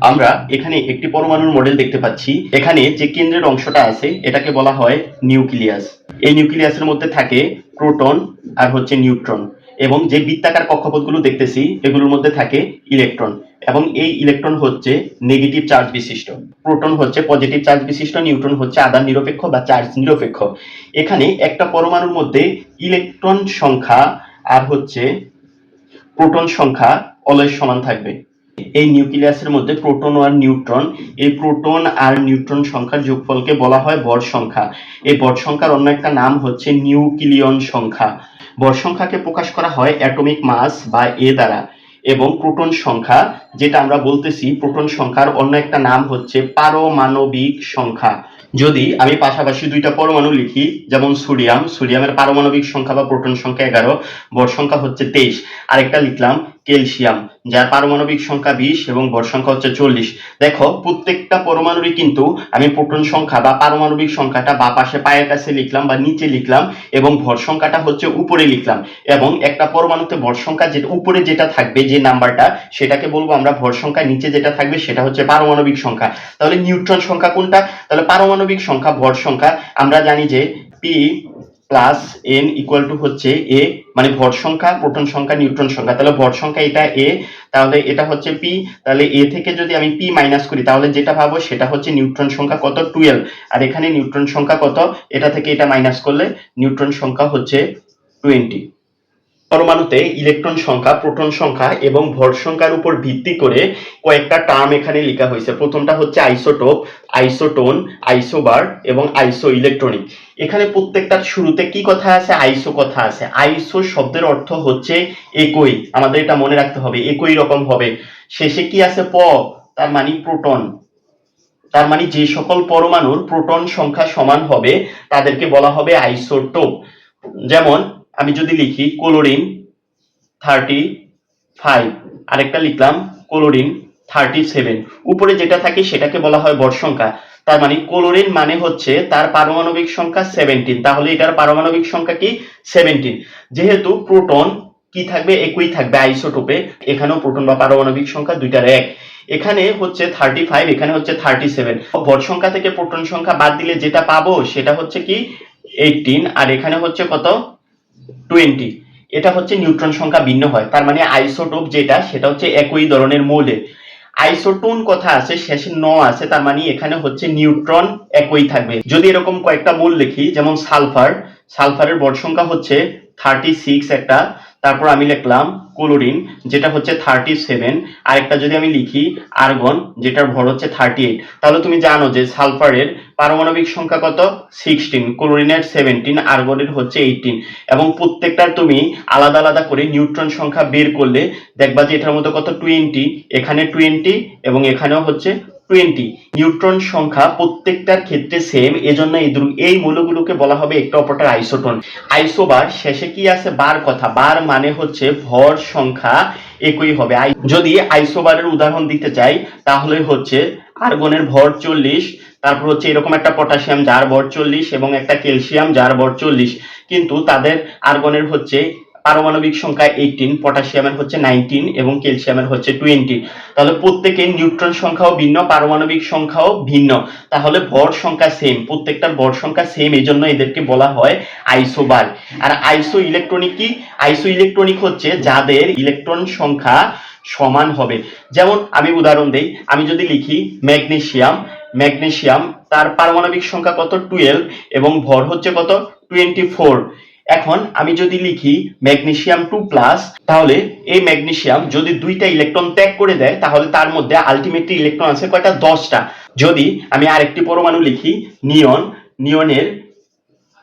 আমরা এখানে একটি পরমাণুর মডেল দেখতে পাচ্ছি। এখানে যে কেন্দ্রের অংশটা আছে, এটাকে বলা হয় নিউক্লিয়াস। এই নিউক্লিয়াসের মধ্যে থাকে প্রোটন আর হচ্ছে নিউট্রন। এবং যে বৃত্তাকার কক্ষপথগুলো দেখতেছি, এগুলোর মধ্যে থাকে ইলেকট্রন। এবং এই ইলেকট্রন হচ্ছে নেগেটিভ চার্জ বিশিষ্ট। প্রোটন হচ্ছে পজিটিভ চার্জ বিশিষ্ট, নিউট্রন হচ্ছে আধান নিরপেক্ষ বা চার্জ নিরপেক্ষ। এখানে একটা পরমাণুর মধ্যে ইলেকট্রন সংখ্যা আর হচ্ছে প্রোটন সংখ্যা অলয় সমান থাকবে। এই নিউক্লিয়াসের মধ্যে প্রোটন আর নিউট্রন। এই প্রোটন আর নিউট্রন সংখ্যার যোগফলকে বলা হয় ভর সংখ্যা। এই ভর সংখ্যার অন্য একটা নাম হচ্ছে নিউক্লিয়ন সংখ্যা। ভর সংখ্যাকে প্রকাশ করা হয় অ্যাটমিক মাস বা এ দ্বারা এবং প্রোটন সংখ্যা, যেটা আমরা বলতেছি প্রোটন সংখ্যার অন্য একটা নাম হচ্ছে পারমাণবিক সংখ্যা। যদি আমি পাশাপাশি দুইটা পরমাণু লিখি, যেমন সোডিয়াম, সোডিয়ামের পারমাণবিক সংখ্যা বা প্রোটন সংখ্যা এগারো ভর সংখ্যা হচ্ছে তেইশ। আরেকটা লিখলাম ক্যালসিয়াম, যার পারমাণবিক সংখ্যা বিশ এবং ভর সংখ্যা হচ্ছে চল্লিশ। দেখো, প্রত্যেকটা পরমাণুরই কিন্তু আমি প্রোটন সংখ্যা বা পারমাণবিক সংখ্যাটা বা পাশে পায়ের কাছে লিখলাম বা নিচে লিখলাম এবং ভর সংখ্যাটা হচ্ছে উপরে লিখলাম এবং একটা পরমাণুতে ভর সংখ্যা যেটা উপরে যেটা থাকবে যে নাম্বারটা, সেটাকে বলব আমরা ভর সংখ্যা, নিচে যেটা থাকবে সেটা হচ্ছে পারমাণবিক সংখ্যা। তাহলে নিউট্রন সংখ্যা কোনটা? তাহলে পারমাণবিক সংখ্যা, ভর সংখ্যা, আমরা জানি যে P plus N equal to হচ্ছে এ মানে ভর সংখ্যা, প্রোটন সংখ্যা, নিউট্রন সংখ্যা। তাহলে ভর সংখ্যা এটা এ তাহলে এটা হচ্ছে পি তাহলে এ থেকে যদি আমি পি মাইনাস করি, তাহলে যেটা পাবো সেটা হচ্ছে নিউট্রন সংখ্যা কত? টুয়েলভ আর এখানে নিউট্রন সংখ্যা কত? এটা থেকে এটা মাইনাস করলে নিউট্রন সংখ্যা হচ্ছে টোয়েন্টি পরমাণুতে ইলেকট্রন সংখ্যা, প্রোটন সংখ্যা এবং ভর সংখ্যার উপর ভিত্তি করে কয়েকটা টার্ম এখানে লেখা হয়েছে। প্রথমটা হচ্ছে আইসোটোপ, আইসোটোন, আইসোবার এবং আইসো ইলেকট্রনিক এখানে প্রত্যেকটার শুরুতে কি কথা আছে? আইসো কথা আছে। আইসো শব্দের অর্থ হচ্ছে একই। আমাদের এটা মনে রাখতে হবে, একই রকম হবে। শেষে কি আছে? প, তার মানে প্রোটন। তার মানে যে সকল পরমাণুর প্রোটন সংখ্যা সমান হবে, তাদেরকে বলা হবে আইসোটোপ। যেমন আমি যদি লিখি কোলোরিন থার্টি ফাইভ আরেকটা লিখলাম কোলোরিন থার্টি সেভেন উপরে যেটা থাকে সেটাকে বলা হয় বর সংখ্যা। তার মানে কোলোরিন মানে হচ্ছে তার পারমাণবিক সংখ্যা সেভেন্টিন তাহলে এটার পারমাণবিক সংখ্যা কি? সেভেন্টিন যেহেতু প্রোটন কি থাকবে? একই থাকবে আইসোটোপে এখানেও প্রোটন বা পারমাণবিক সংখ্যা দুইটার এক। এখানে হচ্ছে থার্টি ফাইভ এখানে হচ্ছে থার্টি সেভেন ভর সংখ্যা থেকে প্রোটন সংখ্যা বাদ দিলে যেটা পাবো সেটা হচ্ছে কি? এইটিন আর এখানে হচ্ছে কত? টোয়েন্টি। এটা হচ্ছে নিউট্রন সংখ্যা ভিন্ন হয়। তার মানে আইসোটোপ যেটা, সেটা হচ্ছে একই ধরনের মৌলে। আইসোটোন কথা আছে, শেষে ন আছে, তার মানে এখানে হচ্ছে নিউট্রন একই থাকবে। যদি এরকম কয়েকটা মূল লিখি, যেমন সালফার, সালফারের বট সংখ্যা হচ্ছে থার্টি সিক্স একটা তারপর আমি লিখলাম ক্লোরিন, যেটা হচ্ছে থার্টি সেভেন আরেকটা যদি আমি লিখি আর্গন যেটার ভর হচ্ছে থার্টি এইট তাহলে তুমি জানো যে সালফারের পারমাণবিক সংখ্যা কত? সিক্সটিন ক্লোরিনের সেভেন্টিন আর্গনের হচ্ছে এইটিন এবং প্রত্যেকটার তুমি আলাদা আলাদা করে নিউট্রন সংখ্যা বের করলে দেখবা যে এটার মতো কত? টোয়েন্টি এখানে টোয়েন্টি এবং এখানেও হচ্ছে টোয়েন্টি নিউট্রন সংখ্যা প্রত্যেকটার ক্ষেত্রে সেম এজন্য এই এই মৌলগুলোকে বলা হবে একটা অপরটার আইসোটোন আইসোবার শেষে কি আছে? বার কথা। বার মানে হচ্ছে ভর সংখ্যা একই হবে। যদি আইসোবারের উদাহরণ দিতে চাই, তাহলে হচ্ছে আর্গনের ভর চল্লিশ, তারপর হচ্ছে এরকম একটা পটাশিয়াম যার ভর চল্লিশ, এবং একটা ক্যালসিয়াম যার ভর চল্লিশ। কিন্তু তাদের আর্গনের হচ্ছে পারমাণবিক সংখ্যা এইটিন পটাশিয়ামের হচ্ছে নাইনটিন এবং ক্যালসিয়ামের হচ্ছে টোয়েন্টি তাহলে প্রত্যেকের নিউট্রন সংখ্যাও ভিন্ন, পারমাণবিক সংখ্যাও ভিন্ন। তাহলে ভর সংখ্যা সেম প্রত্যেকটার ভর সংখ্যা সেম এই জন্য এদেরকে বলা হয় আইসোবার আর আইসো ইলেকট্রনিক কি? আইসো ইলেকট্রনিক হচ্ছে যাদের ইলেকট্রন সংখ্যা সমান হবে। যেমন আমি উদাহরণ দেই, আমি যদি লিখি ম্যাগনেসিয়াম ম্যাগনেসিয়াম তার পারমাণবিক সংখ্যা কত? টুয়েলভ এবং ভর হচ্ছে কত? টোয়েন্টি ফোর এখন আমি যদি লিখি ম্যাগনেশিয়াম টু প্লাস, তাহলে এই ম্যাগনেশিয়াম যদি দুইটা ইলেকট্রন ত্যাগ করে দেয়, তাহলে তার মধ্যে আলটিমেটলি ইলেকট্রন আছে কয়টা? দশটা। যদি আমি আরেকটি পরমাণু লিখি, নিয়ন, নিয়নের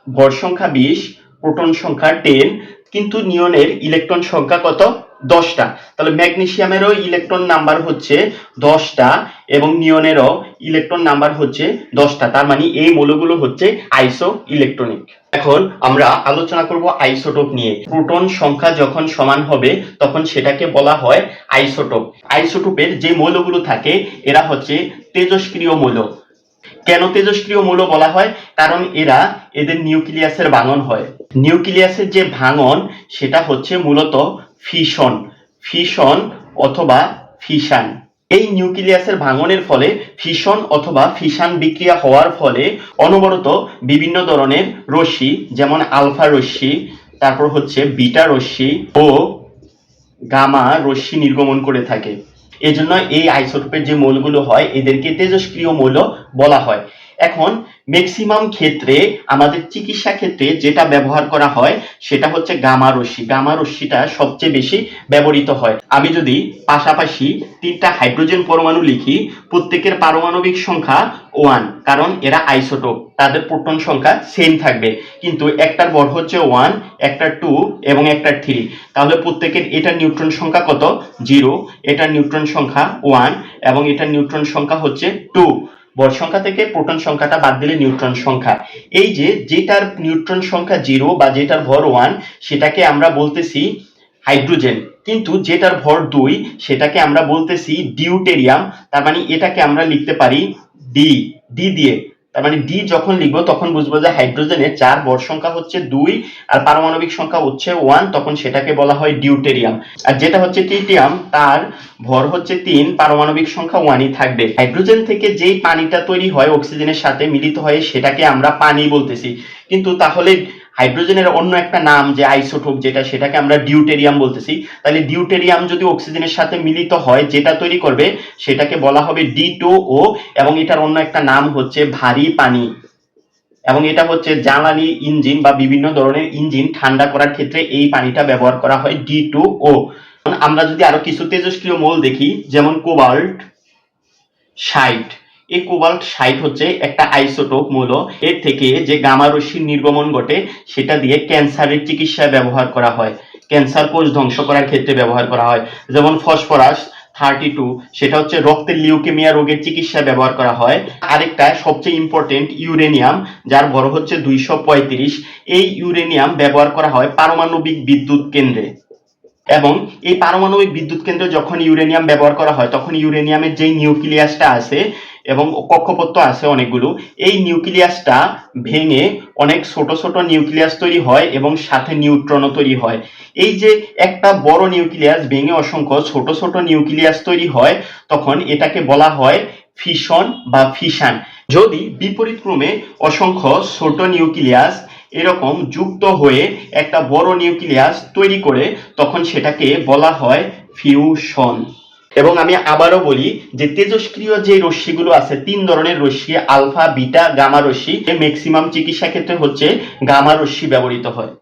ভর সংখ্যা বিশ, প্রোটন সংখ্যা টেন, কিন্তু নিয়নের ইলেকট্রন সংখ্যা কত? দশটা। তাহলে ম্যাগনেসিয়ামেরও ইলেকট্রন নাম্বার হচ্ছে দশটা এবং নিয়নেরও ইলেকট্রন নাম্বার হচ্ছে দশটা। তার মানে এই মৌলগুলো হচ্ছে আইসো ইলেকট্রনিক এখন আমরা আলোচনা করব আইসোটোপ নিয়ে। প্রোটন সংখ্যা যখন সমান হবে, তখন সেটাকে বলা হয় আইসোটোপ। আইসোটোপের যে মৌলগুলো থাকে, এরা হচ্ছে তেজস্ক্রিয় মৌল। কেন তেজস্ক্রিয় মৌল বলা হয়? কারণ এরা এদের নিউক্লিয়াসের ভাঙন হয়। নিউক্লিয়াসের যে ভাঙন, সেটা হচ্ছে মূলত ফিশন ফিশন অথবা ফিশান এই নিউক্লিয়াসের ভাঙনের ফলে ফিশন অথবা ফিশান বিক্রিয়া হওয়ার ফলে অনবরত বিভিন্ন ধরনের রশ্মি, যেমন আলফা রশ্মি, তারপর হচ্ছে বিটা রশ্মি ও গামা রশ্মি নির্গমন করে থাকে। এজন্য এই আইসোটোপের যে মৌলগুলো হয়, এদেরকে তেজস্ক্রিয় মৌল বলা হয়। এখন ম্যাক্সিমাম ক্ষেত্রে আমাদের চিকিৎসা ক্ষেত্রে যেটা ব্যবহার করা হয়, সেটা হচ্ছে গামা রশ্মি। গামা রশ্মিটা সবচেয়ে বেশি ব্যবহৃত হয়। আমি যদি পাশাপাশি তিনটা হাইড্রোজেন পরমাণু লিখি, প্রত্যেকের পারমাণবিক সংখ্যা ওয়ান কারণ এরা আইসোটোপ তাদের প্রোটন সংখ্যা সেম থাকবে। কিন্তু একটার ভর হচ্ছে ওয়ান একটা টু এবং একটা থ্রি তাহলে প্রত্যেকের এটার নিউট্রন সংখ্যা কত? জিরো এটার নিউট্রন সংখ্যা ওয়ান এবং এটার নিউট্রন সংখ্যা হচ্ছে টু ভর সংখ্যা থেকে প্রোটন সংখ্যাটা বাদ দিলে নিউট্রন সংখ্যা। এই যে যেটার নিউট্রন সংখ্যা জিরো বা যেটার ভর ওয়ান, সেটাকে আমরা বলতেছি হাইড্রোজেন। কিন্তু যেটার ভর দুই, সেটাকে আমরা বলতেছি ডিউটেরিয়াম। তার মানে এটাকে আমরা লিখতে পারি ডি। ডি দিয়ে। তার মানে ডি যখন লিখব, তখন বুঝব যে হাইড্রোজেনের চার ভর সংখ্যা হচ্ছে দুই, আর পারমাণবিক সংখ্যা হচ্ছে ওয়ান তখন সেটাকে বলা হয় ডিউটেরিয়াম আর যেটা হচ্ছে ট্রিটিয়াম তার ভর হচ্ছে তিন, পারমাণবিক সংখ্যা ওয়ানই থাকবে। হাইড্রোজেন থেকে যেই পানিটা তৈরি হয় অক্সিজেনের সাথে মিলিত হয়, সেটাকে আমরা পানি বলতেছি। কিন্তু তাহলে হাইড্রোজেনের অন্য একটা নাম যে আইসোটোপ যেটা সেটাকে আমরা ডিউটেরিয়াম বলতেছি। তাহলে ডিউটেরিয়াম যদি অক্সিজেনের সাথে মিলিত হয়, যেটা তৈরি করবে, সেটাকে বলা হবে ডি টু ও এবং এটার অন্য একটা নাম হচ্ছে ভারী পানি। এবং এটা হচ্ছে জ্বালানি ইঞ্জিন বা বিভিন্ন ধরনের ইঞ্জিন ঠান্ডা করার ক্ষেত্রে এই পানিটা ব্যবহার করা হয় ডি টু ও। আমরা যদি আরও কিছু তেজস্ক্রিয় মৌল দেখি, যেমন কোবাল্ট, সাইট। এই কোবাল্ট সাইট হচ্ছে একটা আইসোটোপ মূল। এর থেকে যে গামা রশ্মির নির্গমন ঘটে, সেটা দিয়ে ক্যান্সারের চিকিৎসায় ব্যবহার করা হয়। ক্যান্সার কোষ ধ্বংস করার ক্ষেত্রে ব্যবহার করা হয়। যেমন ফসফরাস, থার্টি টু, সেটা হচ্ছে রক্তের লিউকেমিয়া রোগের চিকিৎসায় ব্যবহার করা হয়। আরেকটা সবচেয়ে ইম্পর্টেন্ট ইউরেনিয়াম, যার বড় হচ্ছে দুইশো পঁয়ত্রিশ। এই ইউরেনিয়াম ব্যবহার করা হয় পারমাণবিক বিদ্যুৎ কেন্দ্রে। এবং এই পারমাণবিক বিদ্যুৎ কেন্দ্রে যখন ইউরেনিয়াম ব্যবহার করা হয়, তখন ইউরেনিয়ামের যেই নিউক্লিয়াসটা আছে এবং কক্ষপথ আছে অনেকগুলো। এই নিউক্লিয়াসটা ভেঙে অনেক ছোট ছোট নিউক্লিয়াস তৈরি হয় এবং সাথে নিউট্রনও তৈরি হয়। এই যে একটা বড় নিউক্লিয়াস ভেঙে অসংখ্য ছোট ছোট নিউক্লিয়াস তৈরি হয়, তখন এটাকে বলা হয় ফিশন বা ফিশান যদি বিপরীত ক্রমে অসংখ্য ছোট নিউক্লিয়াস এরকম যুক্ত হয়ে একটা বড় নিউক্লিয়াস তৈরি করে, তখন সেটাকে বলা হয় ফিউশন। এবং আমি আবারও বলি যে তেজস্ক্রিয় যে রশ্মিগুলো আছে, তিন ধরনের রশ্মি, আলফা, বিটা, গামা রশ্মি ম্যাক্সিমাম চিকিৎসা ক্ষেত্রে হচ্ছে গামা রশ্মি ব্যবহৃত হয়।